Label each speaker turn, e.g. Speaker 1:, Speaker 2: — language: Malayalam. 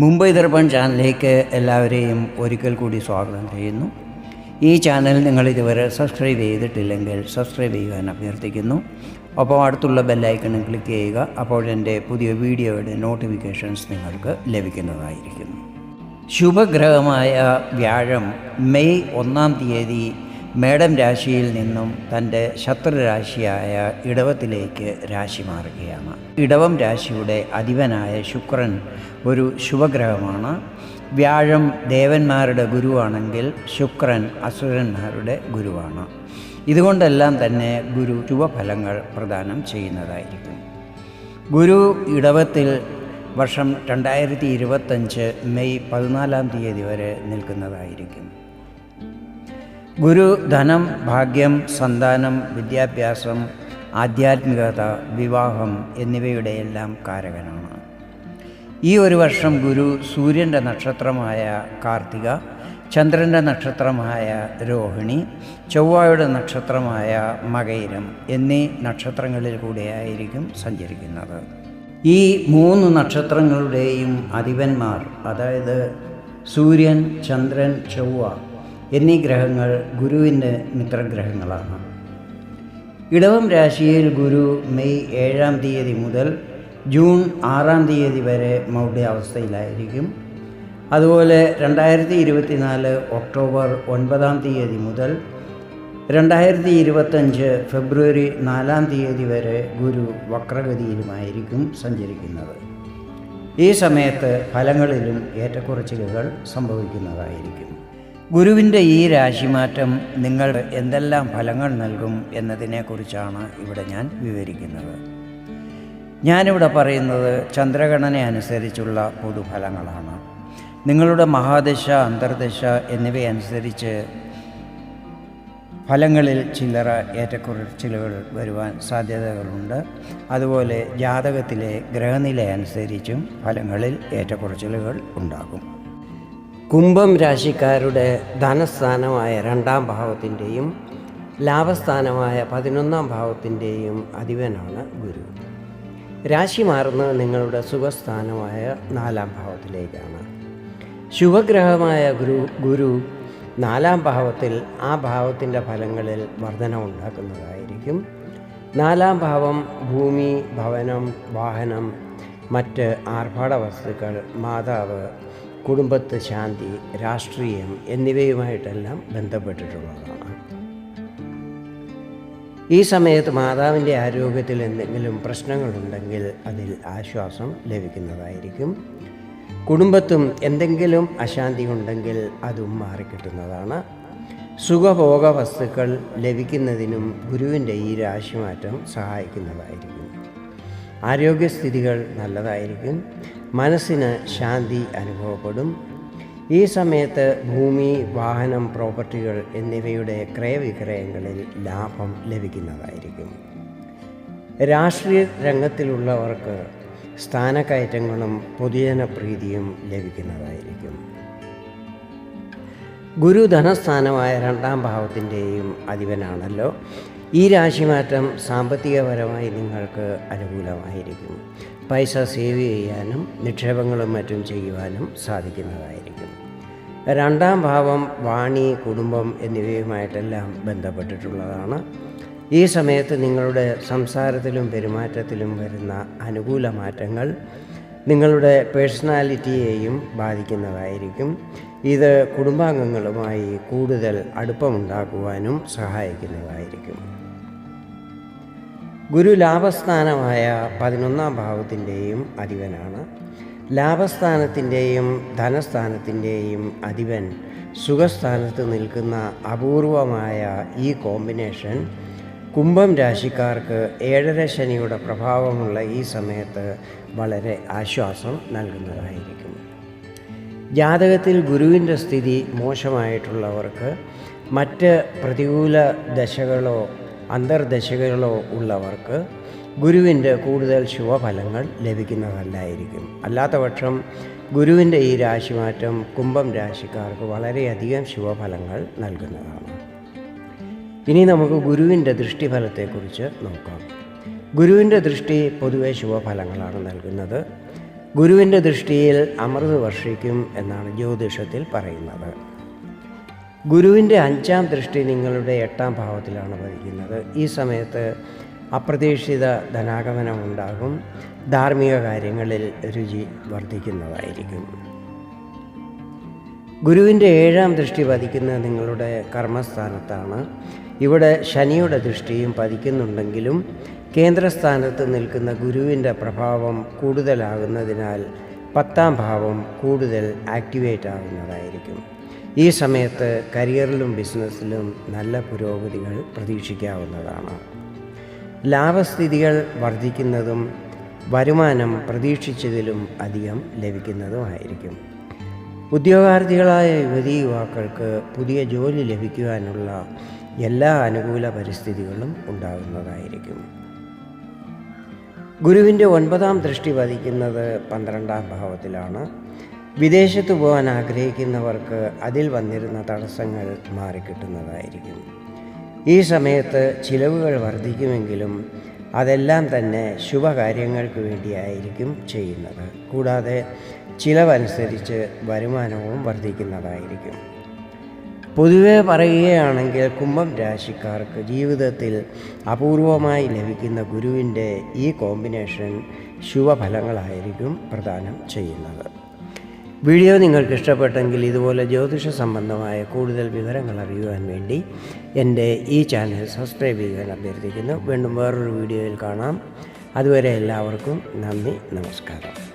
Speaker 1: മുംബൈ ദർപ്പൺ ചാനലിലേക്ക് എല്ലാവരെയും ഒരിക്കൽ കൂടി സ്വാഗതം ചെയ്യുന്നു. ഈ ചാനൽ നിങ്ങൾ ഇതുവരെ സബ്സ്ക്രൈബ് ചെയ്തിട്ടില്ലെങ്കിൽ സബ്സ്ക്രൈബ് ചെയ്യുവാൻ അഭ്യർത്ഥിക്കുന്നു. ഒപ്പം അടുത്തുള്ള ബെല്ലൈക്കണും ക്ലിക്ക് ചെയ്യുക അപ്പോൾ എന്റെ പുതിയ വീഡിയോയുടെ നോട്ടിഫിക്കേഷൻസ് നിങ്ങൾക്ക് ലഭിക്കുന്നതായിരിക്കും ശുഭഗ്രഹമായ വ്യാഴം മെയ് ഒന്നാം തീയതി മേടം രാശിയിൽ നിന്നും തന്റെ ശത്രുരാശിയായ ഇടവത്തിലേക്ക് രാശി മാറുകയാണ്. ഇടവം രാശിയുടെ അധിപനായ ശുക്രൻ ഒരു ശുഭഗ്രഹമാണ്. വ്യാഴം ദേവന്മാരുടെ ഗുരുവാണെങ്കിൽ ശുക്രൻ അസുരന്മാരുടെ ഗുരുവാണ്. ഇതുകൊണ്ടെല്ലാം തന്നെ ഗുരു ശുഭഫലങ്ങൾ പ്രദാനം ചെയ്യുന്നതായിരിക്കും. ഗുരു ഇടവത്തിൽ വർഷം രണ്ടായിരത്തി ഇരുപത്തഞ്ച് മെയ് പതിനാലാം തീയതി വരെ നിൽക്കുന്നതായിരിക്കും. ഗുരു ധനം ഭാഗ്യം സന്താനം വിദ്യാഭ്യാസം ആധ്യാത്മികത വിവാഹം എന്നിവയുടെയെല്ലാം കാരകനാണ്. ഈ ഒരു വർഷം ഗുരു സൂര്യന്റെ നക്ഷത്രമായ കാർത്തിക ചന്ദ്രന്റെ നക്ഷത്രമായ രോഹിണി ചൊവ്വയുടെ നക്ഷത്രമായ മകയിരം എന്നീ നക്ഷത്രങ്ങളിൽ കൂടെയായിരിക്കും സഞ്ചരിക്കുന്നത്. ഈ മൂന്ന് നക്ഷത്രങ്ങളുടെയും അധിപന്മാർ അതായത് സൂര്യൻ ചന്ദ്രൻ ചൊവ്വ എന്നീ ഗ്രഹങ്ങൾ ഗുരുവിന്റെ മിത്രഗ്രഹങ്ങളാണ്. ഇടവം രാശിയിൽ ഗുരു മെയ് ഏഴാം തീയതി മുതൽ ജൂൺ ആറാം തീയതി വരെ മൗഢ്യാവസ്ഥയിലായിരിക്കും. അതുപോലെ രണ്ടായിരത്തി ഇരുപത്തിനാല് ഒക്ടോബർ ഒൻപതാം തീയതി മുതൽ രണ്ടായിരത്തി ഇരുപത്തഞ്ച് ഫെബ്രുവരി നാലാം തീയതി വരെ ഗുരു വക്രഗതിയിലുമായിരിക്കും സഞ്ചരിക്കുന്നത്. ഈ സമയത്ത് ഫലങ്ങളിലും ഏറ്റക്കുറച്ചിലുകൾ സംഭവിക്കുന്നതായിരിക്കും. ഗുരുവിന്റെ ഈ രാശിമാറ്റം നിങ്ങൾ എന്തെല്ലാം ഫലങ്ങൾ നൽകും എന്നതിനെക്കുറിച്ചാണ് ഇവിടെ ഞാൻ വിവരിക്കുന്നത്. ഞാനിവിടെ പറയുന്നത് ചന്ദ്രഗണന അനുസരിച്ചുള്ള പൊതുഫലങ്ങളാണ്. നിങ്ങളുടെ മഹാദശ അന്തർദശ എന്നിവയനുസരിച്ച് ഫലങ്ങളിൽ ചില്ലറ ഏറ്റക്കുറച്ചിലുകൾ വരുവാൻ സാധ്യതകളുണ്ട്. അതുപോലെ ജാതകത്തിലെ ഗ്രഹനില അനുസരിച്ചും ഫലങ്ങളിൽ ഏറ്റക്കുറച്ചിലുകൾ ഉണ്ടാകും. കുംഭം രാശിക്കാരുടെ ധനസ്ഥാനമായ രണ്ടാം ഭാവത്തിന്റെയും ലാഭസ്ഥാനമായ പതിനൊന്നാം ഭാവത്തിന്റെയും അധിപനാണ് ഗുരു. രാശി മാറുന്നത് നിങ്ങളുടെ സുഖസ്ഥാനമായ നാലാം ഭാവത്തിലേക്കാണ്. ശുഭഗ്രഹമായ ഗുരു ഗുരു നാലാം ഭാവത്തിൽ ആ ഭാവത്തിന്റെ ഫലങ്ങളിൽ വർധന ഉണ്ടാക്കുന്നതായിരിക്കും. നാലാം ഭാവം ഭൂമി ഭവനം വാഹനം മറ്റ് ആർഭാട വസ്തുക്കൾ മാതാവ് കുടുംബത്ത് ശാന്തി രാഷ്ട്രീയം എന്നിവയുമായിട്ടെല്ലാം ബന്ധപ്പെട്ടിട്ടുള്ളതാണ്. ഈ സമയത്ത് മാതാവിന്റെ ആരോഗ്യത്തിൽ എന്തെങ്കിലും പ്രശ്നങ്ങളുണ്ടെങ്കിൽ അതിൽ ആശ്വാസം ലഭിക്കുന്നതായിരിക്കും. കുടുംബത്തും എന്തെങ്കിലും അശാന്തി ഉണ്ടെങ്കിൽ അതും മാറിക്കിട്ടുന്നതാണ്. സുഖഭോഗ വസ്തുക്കൾ ലഭിക്കുന്നതിനും ഗുരുവിന്റെ ഈ രാശിമാറ്റം സഹായിക്കുന്നതായിരിക്കും. ആരോഗ്യസ്ഥിതികൾ നല്ലതായിരിക്കും. മനസ്സിന് ശാന്തി അനുഭവപ്പെടും. ഈ സമയത്ത് ഭൂമി വാഹനം പ്രോപ്പർട്ടികൾ എന്നിവയുടെ ക്രയവിക്രയങ്ങളിൽ ലാഭം ലഭിക്കുന്നതായിരിക്കും. രാഷ്ട്രീയ രംഗത്തിലുള്ളവർക്ക് സ്ഥാനക്കയറ്റങ്ങളും പൊതുജനപ്രീതിയും ലഭിക്കുന്നതായിരിക്കും. ഗുരു ധനസ്ഥാനമായ രണ്ടാം ഭാവത്തിന്റെയും അധിപനാണല്ലോ. ഈ രാശിമാറ്റം സാമ്പത്തികപരമായി നിങ്ങൾക്ക് അനുകൂലമായിരിക്കും. പൈസ സേവ് ചെയ്യാനും നിക്ഷേപങ്ങളും മറ്റും ചെയ്യുവാനും സാധിക്കുന്നതായിരിക്കും. രണ്ടാം ഭാവം വാണി കുടുംബം എന്നിവയുമായിട്ടെല്ലാം ബന്ധപ്പെട്ടിട്ടുള്ളതാണ്. ഈ സമയത്ത് നിങ്ങളുടെ സംസാരത്തിലും പെരുമാറ്റത്തിലും വരുന്ന അനുകൂല മാറ്റങ്ങൾ നിങ്ങളുടെ പേഴ്സണാലിറ്റിയെയും ബാധിക്കുന്നതായിരിക്കും. ഇത് കുടുംബാംഗങ്ങളുമായി കൂടുതൽ അടുപ്പമുണ്ടാക്കുവാനും സഹായിക്കുന്നതായിരിക്കും. ഗുരു ലാഭസ്ഥാനമായ പതിനൊന്നാം ഭാവത്തിന്റെയും അധിപനാണ്. ലാഭസ്ഥാനത്തിന്റെയും ധനസ്ഥാനത്തിന്റെയും അധിപൻ സുഖസ്ഥാനത്ത് നിൽക്കുന്ന അപൂർവമായ ഈ കോമ്പിനേഷൻ കുംഭം രാശിക്കാർക്ക് ഏഴര ശനിയുടെ പ്രഭാവമുള്ള ഈ സമയത്ത് വളരെ ആശ്വാസം നൽകുന്നതായിരിക്കും. ജാതകത്തിൽ ഗുരുവിന്റെ സ്ഥിതി മോശമായിട്ടുള്ളവർക്ക് മറ്റ് പ്രതികൂല ദശകളോ അന്തർദശകളോ ഉള്ളവർക്ക് ഗുരുവിന്റെ കൂടുതൽ ശുഭഫലങ്ങൾ ലഭിക്കുന്നതല്ലായിരിക്കും. അല്ലാത്തപക്ഷം ഗുരുവിന്റെ ഈ രാശിമാറ്റം കുംഭം രാശിക്കാർക്ക് വളരെയധികം ശുഭഫലങ്ങൾ നൽകുന്നതാണ്. ഇനി നമുക്ക് ഗുരുവിന്റെ ദൃഷ്ടിഫലത്തെക്കുറിച്ച് നോക്കാം. ഗുരുവിന്റെ ദൃഷ്ടി പൊതുവെ ശുഭഫലങ്ങളാണ് നൽകുന്നത്. ഗുരുവിന്റെ ദൃഷ്ടിയിൽ അമൃത് വർഷിക്കും എന്നാണ് ജ്യോതിഷത്തിൽ പറയുന്നത്. ഗുരുവിന്റെ അഞ്ചാം ദൃഷ്ടി നിങ്ങളുടെ എട്ടാം ഭാവത്തിലാണ് പതിക്കുന്നത് ഈ സമയത്ത് അപ്രതീക്ഷിത ധനാഗമനം ഉണ്ടാകും. ധാർമ്മിക കാര്യങ്ങളിൽ രുചി വർദ്ധിക്കുന്നതായിരിക്കും. ഗുരുവിന്റെ ഏഴാം ദൃഷ്ടി പതിക്കുന്നത് നിങ്ങളുടെ കർമ്മസ്ഥാനത്താണ്. ഇവിടെ ശനിയുടെ ദൃഷ്ടിയും പതിക്കുന്നുണ്ടെങ്കിലും കേന്ദ്രസ്ഥാനത്ത് നിൽക്കുന്ന ഗുരുവിന്റെ പ്രഭാവം കൂടുതലാകുന്നതിനാൽ പത്താം ഭാവം കൂടുതൽ ആക്ടിവേറ്റ് ആകുന്നതായിരിക്കും. ഈ സമയത്ത് കരിയറിലും ബിസിനസ്സിലും നല്ല പുരോഗതികൾ പ്രതീക്ഷിക്കാവുന്നതാണ്. ലാഭസ്ഥിതികൾ വർദ്ധിക്കുന്നതും വരുമാനം പ്രതീക്ഷിച്ചതിലും അധികം ലഭിക്കുന്നതുമായിരിക്കും. ഉദ്യോഗാർത്ഥികളായ യുവതി യുവാക്കൾക്ക് പുതിയ ജോലി ലഭിക്കുവാനുള്ള എല്ലാ അനുകൂല പരിസ്ഥിതികളും ഉണ്ടാകുന്നതായിരിക്കും. ഗുരുവിന്റെ ഒൻപതാം ദൃഷ്ടി വധിക്കുന്നത് പന്ത്രണ്ടാം ഭാവത്തിലാണ്. വിദേശത്ത് പോകാൻ ആഗ്രഹിക്കുന്നവർക്ക് അതിൽ വന്നിരുന്ന തടസ്സങ്ങൾ മാറിക്കിട്ടുന്നതായിരിക്കും. ഈ സമയത്ത് ചിലവുകൾ വർദ്ധിക്കുമെങ്കിലും അതെല്ലാം തന്നെ ശുഭകാര്യങ്ങൾക്ക് വേണ്ടിയായിരിക്കും ചെയ്യുന്നത്. കൂടാതെ ചിലവനുസരിച്ച് വരുമാനവും വർദ്ധിക്കുന്നതായിരിക്കും. പൊതുവെ പറയുകയാണെങ്കിൽ കുംഭം രാശിക്കാർക്ക് ജീവിതത്തിൽ അപൂർവമായി ലഭിക്കുന്ന ഗുരുവിന്റെ ഈ കോമ്പിനേഷൻ ശുഭഫലങ്ങളായിരിക്കും പ്രദാനം ചെയ്യുന്നത്. വീഡിയോ നിങ്ങൾക്ക് ഇഷ്ടപ്പെട്ടെങ്കിൽ ഇതുപോലെ ജ്യോതിഷ സംബന്ധമായ കൂടുതൽ വിവരങ്ങൾ അറിയുവാൻ വേണ്ടി എന്റെ ഈ ചാനൽ സബ്സ്ക്രൈബ് ചെയ്യാൻ അഭ്യർത്ഥിക്കുന്നു. വീണ്ടും വേറൊരു വീഡിയോയിൽ കാണാം. അതുവരെ എല്ലാവർക്കും നന്ദി നമസ്കാരം.